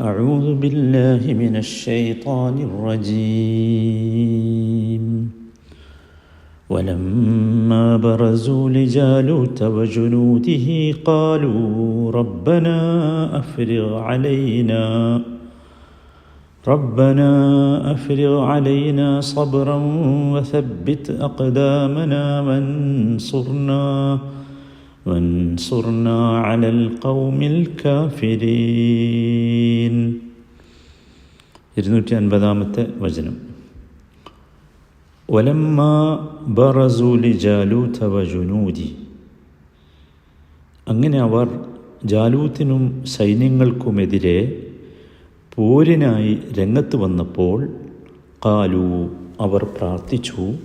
أعوذ بالله من الشيطان الرجيم. ولما برزوا لجالوت وجنوده قالوا ربنا أفرغ علينا ربنا أفرغ علينا صبرا وثبت أقدامنا وانصرنا. وانصرنا على القوم الكافرين ഇരുന്നൂറ്റി അൻപതാമത്തെ വചനം ഒലമ്മ ബറസൂലി ജാലൂത്ത വജുനൂദി അങ്ങനെ അവർ ജാലൂത്തിനും സൈന്യങ്ങൾക്കുമെതിരെ പോരിനായി രംഗത്ത് വന്നപ്പോൾ കാലു അവർ പ്രാർത്ഥിച്ചു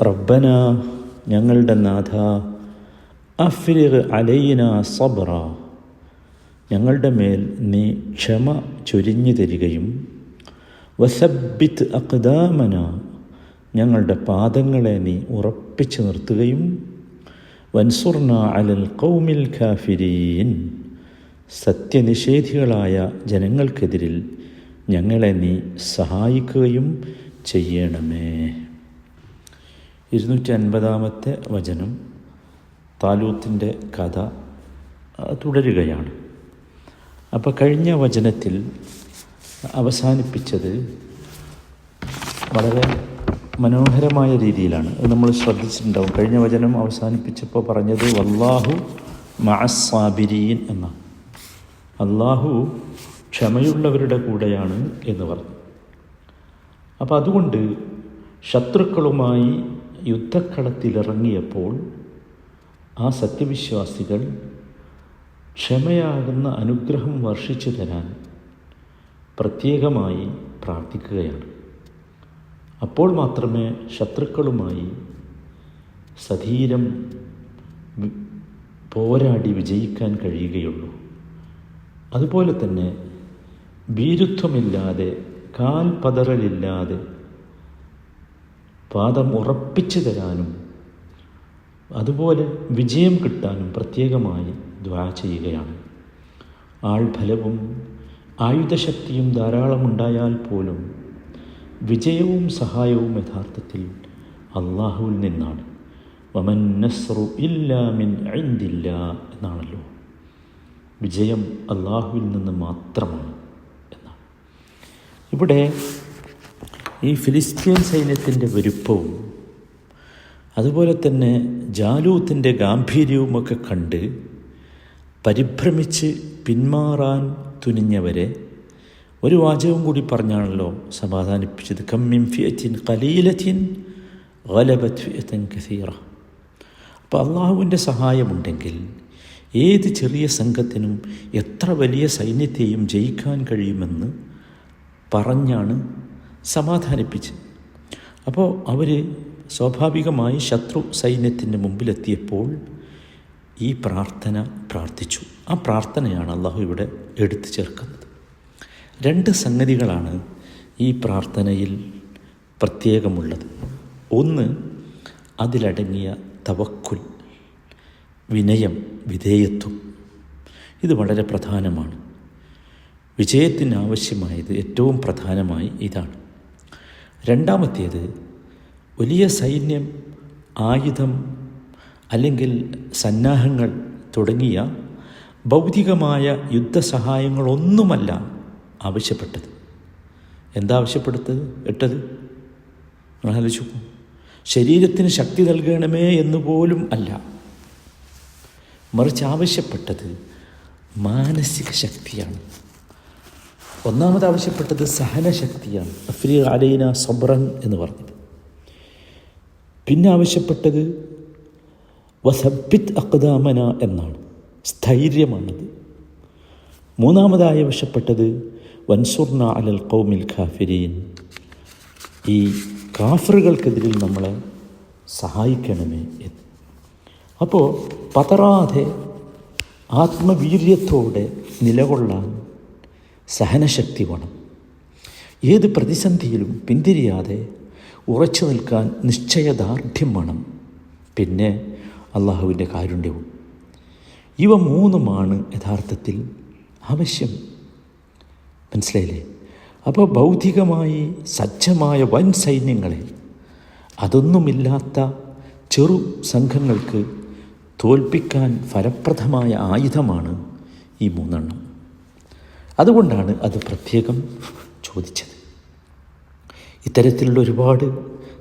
റബ്ബന ഞങ്ങളുടെ നാഥ അഫ്രിഗ് അലൈന സബ്ര ഞങ്ങളുടെ മേൽ നീ ക്ഷമ ചൊരിഞ്ഞു തരികയും വസബിത്ത് അക്ദാമന ഞങ്ങളുടെ പാദങ്ങളെ നീ ഉറപ്പിച്ചു നിർത്തുകയും വൻസുർന അലൽ കൗമിൽ ഖാഫിരീൻ. സത്യനിഷേധികളായ ജനങ്ങൾക്കെതിരിൽ ഞങ്ങളെ നീ സഹായിക്കുകയും ചെയ്യണമേ. ഇരുന്നൂറ്റി അൻപതാമത്തെ വചനം. താലൂത്തിന്റെ കഥ തുടരുകയാണ്. അപ്പോൾ കഴിഞ്ഞ വചനത്തിൽ അവസാനിപ്പിച്ചത് വളരെ മനോഹരമായ രീതിയിലാണ്. അത് നമ്മൾ ശ്രദ്ധിച്ചിട്ടുണ്ടാവും. കഴിഞ്ഞ വചനം അവസാനിപ്പിച്ചപ്പോൾ പറഞ്ഞത് വല്ലാഹു മഅസാബിരീൻ എന്നാണ്. അള്ളാഹു ക്ഷമയുള്ളവരുടെ കൂടെയാണ് എന്ന് പറഞ്ഞു. അപ്പോൾ അതുകൊണ്ട് ശത്രുക്കളുമായി യുദ്ധക്കളത്തിലിറങ്ങിയപ്പോൾ ആ സത്യവിശ്വാസികൾ ക്ഷമയാകുന്ന അനുഗ്രഹം വർഷിച്ചു തരാൻ പ്രത്യേകമായി പ്രാർത്ഥിക്കുകയാണ്. അപ്പോൾ മാത്രമേ ശത്രുക്കളുമായി സധീരം പോരാടി വിജയിക്കാൻ കഴിയുകയുള്ളൂ. അതുപോലെ തന്നെ ഭീരുത്വമില്ലാതെ കാൽ പതറലില്ലാതെ പാദം ഉറപ്പിച്ചു തരാനും അതുപോലെ വിജയം കിട്ടാനും പ്രത്യേകമായി ദ്വാ ചെയ്യുകയാണ്. ആൾഫലവും ആയുധശക്തിയും ധാരാളമുണ്ടായാൽ പോലും വിജയവും സഹായവും യഥാർത്ഥത്തിൽ അള്ളാഹുവിൽ നിന്നാണ്. വമൻ നസ്രു ഇല്ലാമിൻ ഐന്ദില്ല എന്നാണല്ലോ. വിജയം അള്ളാഹുവിൽ നിന്ന് മാത്രമാണ് എന്നാണ്. ഇവിടെ ഈ ഫിലിസ്തീൻ സൈന്യത്തിന്റെ വലുപ്പവും അതുപോലെ തന്നെ ജാലൂത്തിന്റെ ഗാംഭീര്യവുമൊക്കെ കണ്ട് പരിഭ്രമിച്ച് പിന്മാറാൻ തുനിഞ്ഞവരെ ഒരു വാചകം കൂടി പറഞ്ഞാണല്ലോ സമാധാനിപ്പിച്ചത്. കമ്മിൻ ഫിയത്തിൻ കലീലത്തിൻ ഗലബത് ഫിയത്തൻ കസീറ. അപ്പോൾ അള്ളാഹുവിന്റെ സഹായമുണ്ടെങ്കിൽ ഏത് ചെറിയ സംഘത്തിനും എത്ര വലിയ സൈന്യത്തെയും ജയിക്കാൻ കഴിയുമെന്ന് പറഞ്ഞാണ് സമാധാനിപ്പിച്ചത്. അപ്പോൾ അവർ സ്വാഭാവികമായി ശത്രു സൈന്യത്തിന്റെ മുമ്പിലെത്തിയപ്പോൾ ഈ പ്രാർത്ഥന പ്രാർത്ഥിച്ചു. ആ പ്രാർത്ഥനയാണ് അള്ളാഹു ഇവിടെ എടുത്തു ചേർക്കുന്നത്. രണ്ട് സംഗതികളാണ് ഈ പ്രാർത്ഥനയിൽ പ്രത്യേകമുള്ളത്. ഒന്ന് അതിലടങ്ങിയ തവക്കുൽ വിനയം വിധേയത്വം. ഇത് വളരെ പ്രധാനമാണ്. വിജയത്തിന് ആവശ്യമായത് ഏറ്റവും പ്രധാനമായി ഇതാണ്. രണ്ടാമത്തേത് വലിയ സൈന്യം ആയുധം അല്ലെങ്കിൽ സന്നാഹങ്ങൾ തുടങ്ങിയ ഭൗതികമായ യുദ്ധസഹായങ്ങളൊന്നുമല്ല ആവശ്യപ്പെട്ടത്. എന്താ ആവശ്യപ്പെടുത്തത് ഇട്ടത് ആലോചിച്ചു ശരീരത്തിന് ശക്തി നൽകണമേ എന്ന് പോലും അല്ല. മറിച്ച് ആവശ്യപ്പെട്ടത് മാനസിക ശക്തിയാണ്. ഒന്നാമത് ആവശ്യപ്പെട്ടത് സഹനശക്തിയാണ്. അഫ്രീ അലൈന സബ്രൻ എന്ന് പറഞ്ഞത് പിന്നെ ആവശ്യപ്പെട്ടത് വസബിത് അക്ദാമന എന്നാണ്. സ്ഥൈര്യമാണത്. മൂന്നാമതായി ആവശ്യപ്പെട്ടത് വൻസുർന അലൽ കൗമിൽ ഖാഫിരീൻ. ഈ കാഫറുകൾക്കെതിരിൽ നമ്മളെ സഹായിക്കണമേ എന്ന്. അപ്പോൾ പതറാതെ ആത്മവീര്യത്തോടെ നിലകൊള്ളാൻ സഹനശക്തി വേണം. ഏത് പ്രതിസന്ധിയിലും പിന്തിരിയാതെ ഉറച്ചു നിൽക്കാൻ നിശ്ചയദാർഢ്യം വേണം. പിന്നെ അള്ളാഹുവിന്റെ കാരുണ്യവും. ഇവ മൂന്നുമാണ് യഥാർത്ഥത്തിൽ ആവശ്യം. മനസ്സിലായില്ലേ? അപ്പോൾ ഭൗതികമായി സജ്ജമായ വൻ സൈന്യങ്ങളെ അതൊന്നുമില്ലാത്ത ചെറു സംഘങ്ങൾക്ക് തോൽപ്പിക്കാൻ ഫലപ്രദമായ ആയുധമാണ് ഈ മൂന്നെണ്ണം. അതുകൊണ്ടാണ് അത് പ്രത്യേകം ചോദിച്ചത്. ഇത്തരത്തിലുള്ള ഒരുപാട്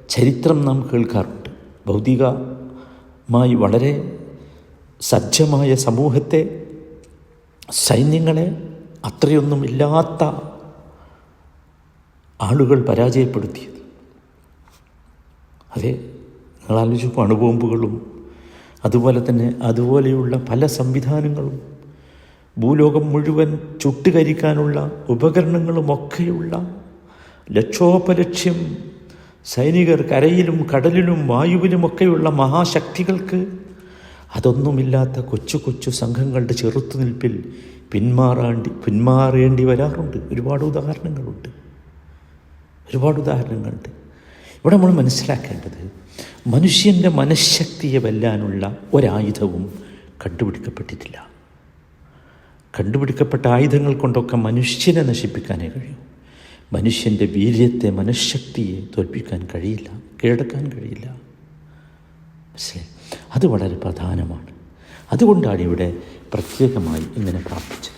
ചരിത്രം നാം കേൾക്കാറുണ്ട്. ഭൗതികമായി വളരെ സജ്ജമായ സമൂഹത്തെ സൈന്യങ്ങളെ അത്രയൊന്നും ഇല്ലാത്ത ആളുകൾ പരാജയപ്പെടുത്തിയത്. അതെ നിങ്ങൾ ആലോചിക്കും അണുബോംബുകളും അതുപോലെ തന്നെ അതുപോലെയുള്ള പല സംവിധാനങ്ങളും ഭൂലോകം മുഴുവൻ ചുട്ടുകരിക്കാനുള്ള ഉപകരണങ്ങളുമൊക്കെയുള്ള ലക്ഷോപലക്ഷ്യം. സൈനികർ കരയിലും കടലിലും വായുവിലുമൊക്കെയുള്ള മഹാശക്തികൾക്ക് അതൊന്നുമില്ലാത്ത കൊച്ചു കൊച്ചു സംഘങ്ങളുടെ ചെറുത്തുനിൽപ്പിൽ പിന്മാറാണ്ടി പിന്മാറേണ്ടി വരാറുണ്ട്. ഒരുപാട് ഉദാഹരണങ്ങളുണ്ട്. ഒരുപാട് ഉദാഹരണങ്ങളുണ്ട്. ഇവിടെ നമ്മൾ മനസ്സിലാക്കേണ്ടത് മനുഷ്യന്റെ മനഃശക്തിയെ വെല്ലാനുള്ള ഒരായുധവും കണ്ടുപിടിക്കപ്പെട്ടിട്ടില്ല. കണ്ടുപിടിക്കപ്പെട്ട ആയുധങ്ങൾ കൊണ്ടൊക്കെ മനുഷ്യനെ നശിപ്പിക്കാനേ കഴിയൂ. മനുഷ്യന്റെ വീര്യത്തെ മനഃശക്തിയെ തോൽപ്പിക്കാൻ കഴിയില്ല കീഴടക്കാൻ കഴിയില്ല. മനസ്സിലായി? അത് വളരെ പ്രധാനമാണ്. അതുകൊണ്ടാണ് ഇവിടെ പ്രത്യേകമായി ഇങ്ങനെ പ്രാർത്ഥിച്ചത്.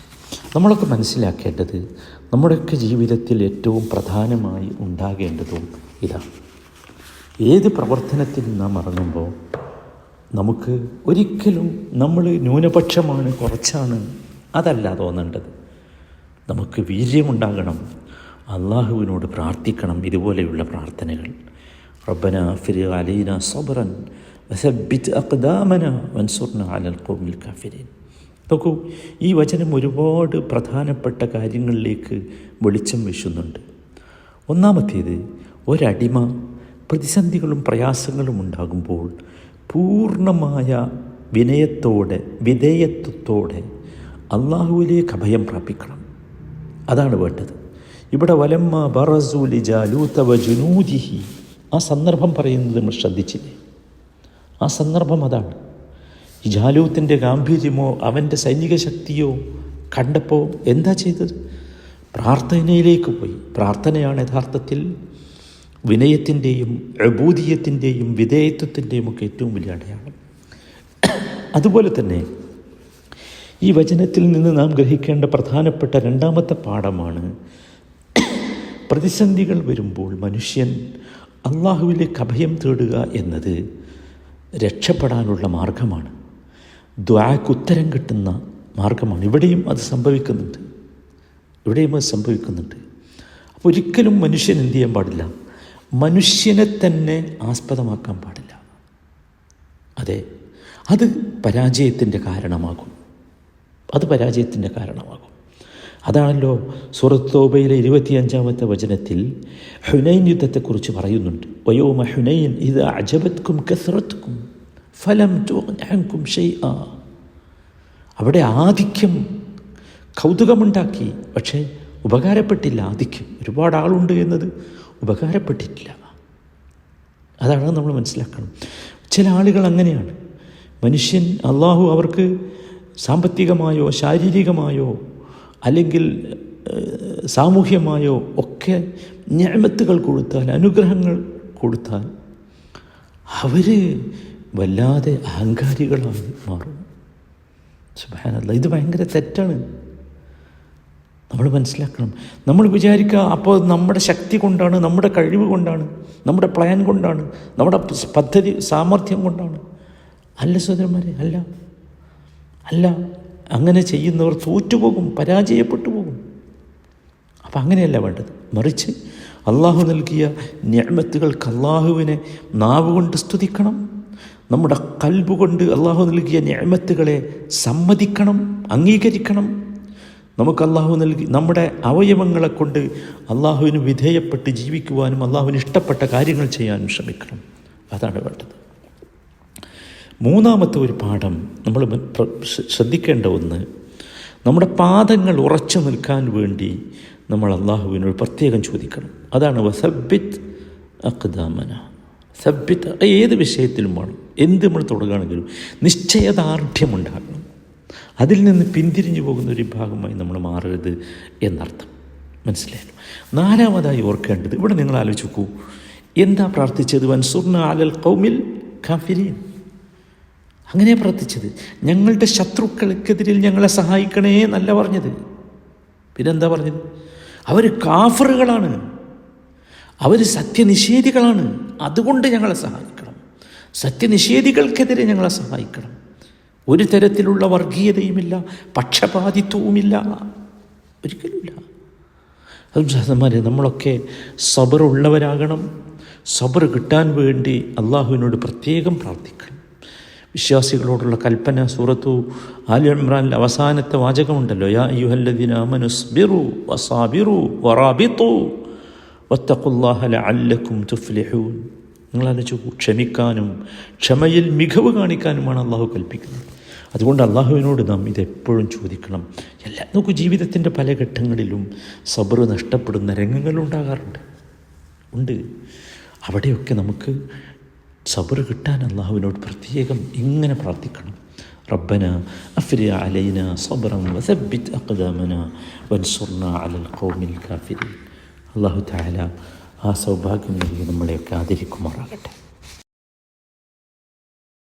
നമ്മളൊക്കെ മനസ്സിലാക്കേണ്ടത് നമ്മുടെയൊക്കെ ജീവിതത്തിൽ ഏറ്റവും പ്രധാനമായി ഉണ്ടാകേണ്ടതും ഇതാണ് ഏത് പ്രവർത്തനത്തിൽ നാം ഇറങ്ങുമ്പോൾ നമുക്ക് ഒരിക്കലും നമ്മൾ ന്യൂനപക്ഷമാണ് കുറച്ചാണ് അതല്ല തോന്നേണ്ടത്. നമുക്ക് വീര്യമുണ്ടാകണം അള്ളാഹുവിനോട് പ്രാർത്ഥിക്കണം ഇതുപോലെയുള്ള പ്രാർത്ഥനകൾ. റബ്ബന ഫിരി അലീന സബറൻ അലൽ നോക്കൂ ഈ വചനം ഒരുപാട് പ്രധാനപ്പെട്ട കാര്യങ്ങളിലേക്ക് വെളിച്ചം വീശുന്നുണ്ട്. ഒന്നാമത്തേത് ഒരടിമ പ്രതിസന്ധികളും പ്രയാസങ്ങളും ഉണ്ടാകുമ്പോൾ പൂർണമായ വിനയത്തോടെ വിധേയത്വത്തോടെ അള്ളാഹുവിലേക്ക് അഭയം പ്രാപിക്കണം. അതാണ് വേണ്ടത്. ഇവിടെ വലമ്മ ബറസൂലി ജാലൂത്തവ ജുനൂദിഹി ആ സന്ദർഭം പറയുന്നത് നമ്മൾ ശ്രദ്ധിച്ചില്ലേ? ആ സന്ദർഭം അതാണ്. ഈ ജാലൂത്തിന്റെ ഗാംഭീര്യമോ അവന്റെ സൈനിക ശക്തിയോ കണ്ടപ്പോൾ എന്താ ചെയ്തത്? പ്രാർത്ഥനയിലേക്ക് പോയി. പ്രാർത്ഥനയാണ് യഥാർത്ഥത്തിൽ വിനയത്തിന്റെയും അഭൂതിയത്തിന്റെയും വിധേയത്വത്തിന്റെയും ഒക്കെ ഏറ്റവും വലിയ അടയാളം. അതുപോലെ തന്നെ ഈ വചനത്തിൽ നിന്ന് നാം ഗ്രഹിക്കേണ്ട പ്രധാനപ്പെട്ട രണ്ടാമത്തെ പാഠമാണ് പ്രതിസന്ധികൾ വരുമ്പോൾ മനുഷ്യൻ അള്ളാഹുവിലേക്ക് അഭയം തേടുക എന്നത് രക്ഷപ്പെടാനുള്ള മാർഗമാണ്. ദ്വാക്ക് ഉത്തരം കിട്ടുന്ന മാർഗമാണ്. ഇവിടെയും അത് സംഭവിക്കുന്നുണ്ട്. ഇവിടെയും അത് സംഭവിക്കുന്നുണ്ട്. അപ്പോൾ ഒരിക്കലും മനുഷ്യൻ എന്ത് ചെയ്യാൻ പാടില്ല? മനുഷ്യനെ തന്നെ ആസ്പദമാക്കാൻ പാടില്ല. അതെ അത് പരാജയത്തിന്റെ കാരണമാകും. അത് പരാജയത്തിന്റെ കാരണമാകും. അതാണല്ലോ സുറത്തോബയിലെ ഇരുപത്തിയഞ്ചാമത്തെ വചനത്തിൽ ഹുനൈൻ യുദ്ധത്തെക്കുറിച്ച് പറയുന്നുണ്ട്. വയോമ ഹുനൈൻ ഇത് അജബത്കും കസറത്കും ഫലം ടോങ്കും ഷെയ് അവിടെ ആധിക്യം കൗതുകമുണ്ടാക്കി. പക്ഷേ ഉപകാരപ്പെട്ടില്ല ആധിക്യം. ഒരുപാട് ആളുണ്ട് എന്നത് ഉപകാരപ്പെട്ടിട്ടില്ല. അതാണ് നമ്മൾ മനസ്സിലാക്കണം. ചില ആളുകൾ അങ്ങനെയാണ്. മനുഷ്യൻ അള്ളാഹു അവർക്ക് സാമ്പത്തികമായോ ശാരീരികമായോ അല്ലെങ്കിൽ സാമൂഹ്യമായോ ഒക്കെ ഞാമത്തുകൾ കൊടുത്താൽ അനുഗ്രഹങ്ങൾ കൊടുത്താൽ അവർ വല്ലാതെ അഹങ്കാരികളായി മാറും. സുബാനല്ല ഇത് ഭയങ്കര തെറ്റാണ്. നമ്മൾ മനസ്സിലാക്കണം. നമ്മൾ വിചാരിക്കുക അപ്പോൾ നമ്മുടെ ശക്തി കൊണ്ടാണ് നമ്മുടെ കഴിവ് കൊണ്ടാണ് നമ്മുടെ പ്ലാൻ കൊണ്ടാണ് നമ്മുടെ പദ്ധതി സാമർഥ്യം കൊണ്ടാണ്. അല്ല സഹോദരന്മാരെ അല്ല. അല്ല. അങ്ങനെ ചെയ്യുന്നവർ തോറ്റുപോകും പരാജയപ്പെട്ടു പോകും. അപ്പം അങ്ങനെയല്ല വേണ്ടത്. മറിച്ച് അള്ളാഹു നൽകിയ ഞാമത്തുകൾക്ക് അള്ളാഹുവിനെ നാവ് കൊണ്ട് സ്തുതിക്കണം. നമ്മുടെ കൽബുകൊണ്ട് അള്ളാഹു നൽകിയ ഞാമത്തുകളെ സമ്മതിക്കണം അംഗീകരിക്കണം. നമുക്ക് അള്ളാഹു നൽകി നമ്മുടെ അവയവങ്ങളെ കൊണ്ട് അള്ളാഹുവിന് വിധേയപ്പെട്ട് ജീവിക്കുവാനും അള്ളാഹുവിന് ഇഷ്ടപ്പെട്ട കാര്യങ്ങൾ ചെയ്യാനും ശ്രമിക്കണം. അതാണ് വേണ്ടത്. മൂന്നാമത്തെ ഒരു പാഠം നമ്മൾ ശ്രദ്ധിക്കേണ്ട ഒന്ന് നമ്മുടെ പാദങ്ങൾ ഉറച്ചു നിൽക്കാൻ വേണ്ടി നമ്മൾ അള്ളാഹുവിനോട് പ്രത്യേകം ചോദിക്കണം. അതാണ് വസബിത്ത് അക്ദാമന സബ്യത്ത് ഏത് വിഷയത്തിലും വേണം. എന്ത് നമ്മൾ തുടങ്ങുകയാണെങ്കിലും നിശ്ചയദാർഢ്യമുണ്ടാകണം. അതിൽ നിന്ന് പിന്തിരിഞ്ഞു പോകുന്ന ഒരു ഭാഗമായി നമ്മൾ മാറരുത് എന്നർത്ഥം. മനസ്സിലായല്ലോ നാലാമതായി ഓർക്കേണ്ടത് ഇവിടെ നിങ്ങൾ ആലോചിക്കൂ എന്താ പ്രാർത്ഥിച്ചത്? വൻസുർണ അലൽ കൗമിൽ കാഫിരീൻ അങ്ങനെ പ്രാർത്ഥിച്ചത്. ഞങ്ങളുടെ ശത്രുക്കൾക്കെതിരിൽ ഞങ്ങളെ സഹായിക്കണേ എന്നല്ല പറഞ്ഞത്. പിന്നെന്താ പറഞ്ഞത്? അവർ കാഫറുകളാണ്. അവർ സത്യനിഷേധികളാണ്. അതുകൊണ്ട് ഞങ്ങളെ സഹായിക്കണം. സത്യനിഷേധികൾക്കെതിരെ ഞങ്ങളെ സഹായിക്കണം. ഒരു തരത്തിലുള്ള വർഗീയതയുമില്ല പക്ഷപാതിത്വവുമില്ല. ഒരിക്കലുമില്ല. അതും സഹന്മാരെ നമ്മളൊക്കെ സബറുള്ളവരാകണം. സബർ കിട്ടാൻ വേണ്ടി അള്ളാഹുവിനോട് പ്രത്യേകം പ്രാർത്ഥിക്കണം. വിശ്വാസികളോടുള്ള കൽപ്പന സൂറത്തു ആലി ഇമ്രാനിൽ അവസാനത്തെ വാചകമുണ്ടല്ലോ യാ വസാബിറു ക്ഷമിക്കാനും ക്ഷമയിൽ മികവ് കാണിക്കാനുമാണ് അള്ളാഹു കൽപ്പിക്കുന്നത്. അതുകൊണ്ട് അള്ളാഹുവിനോട് നാം ഇതെപ്പോഴും ചോദിക്കണം. എല്ലാ നോക്കൂ ജീവിതത്തിന്റെ പല ഘട്ടങ്ങളിലും സബർ നഷ്ടപ്പെടുന്ന രംഗങ്ങളുണ്ടാകാറുണ്ട് ഉണ്ട്. അവിടെയൊക്കെ നമുക്ക് സബർ കിട്ടാൻ അള്ളാഹുവിനോട് പ്രത്യേകം ഇങ്ങനെ പ്രാർത്ഥിക്കണം. റബ്ബന അഫ്രിയ അലൈന സബറം വസബിത് അഖദാമന അലൽ ഖൗമിൽ കാഫിരീൻ അള്ളാഹു താല ആ സൗഭാഗ്യം നൽകി നമ്മളെയൊക്കെ ആദരിക്കുമാറാകട്ടെ.